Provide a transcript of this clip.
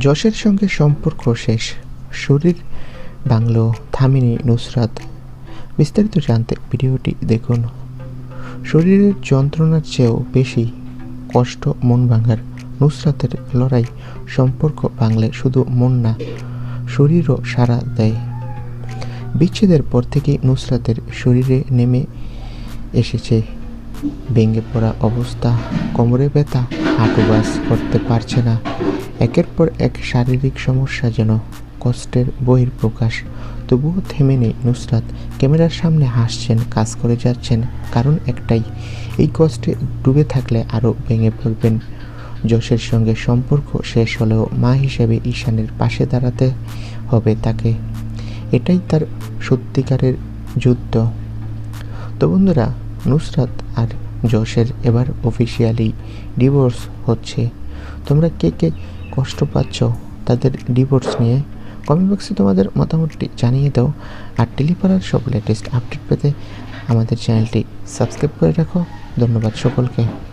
যশের সঙ্গে সম্পর্ক শেষ। শরীর বাংলো থামিনি নুসরাত। বিস্তারিত জানতে ভিডিওটি দেখুন। শরীরের যন্ত্রণার চেয়েও বেশি কষ্ট মন ভাঙার নুসরাতের লড়াই সম্পর্ক ভাঙলে শুধু মন না, শরীরও সাড়া দেয়। বিচ্ছেদের পর থেকেই নুসরাতের শরীরে নেমে এসেছে। ভেঙে পড়া অবস্থা, কোমরে ব্যথা, হাঁটু বাস করতে পারছে না। একের পর এক শারীরিক সমস্যা যেন কষ্টের বহির্প্রকাশ তবুও থেমে নেই নুসরাত। ক্যামেরার সামনে হাসছেন, কাজ করে যাচ্ছেন, কারণ একটাই, এই কষ্টে ডুবে থাকলে আরও ভেঙে পড়বেন যশের সঙ্গে সম্পর্ক শেষ হলেও মা হিসেবে ঈশানের পাশে দাঁড়াতে হবে তাকে। এটাই তার সত্যিকারের যুদ্ধ। তো বন্ধুরা, নুসরাত আর যশের এবার অফিসিয়ালি ডিভোর্স হচ্ছে। তোমরা কে কে কষ্ট পাচ্ছ তাদের ডিভোর্স নিয়ে? কমেন্ট বক্সে তোমাদের মতামতটি জানিয়ে দাও। আর টেলিপাড়ার সব লেটেস্ট আপডেট পেতে আমাদের চ্যানেলটি সাবস্ক্রাইব করে রাখো। ধন্যবাদ সকলকে।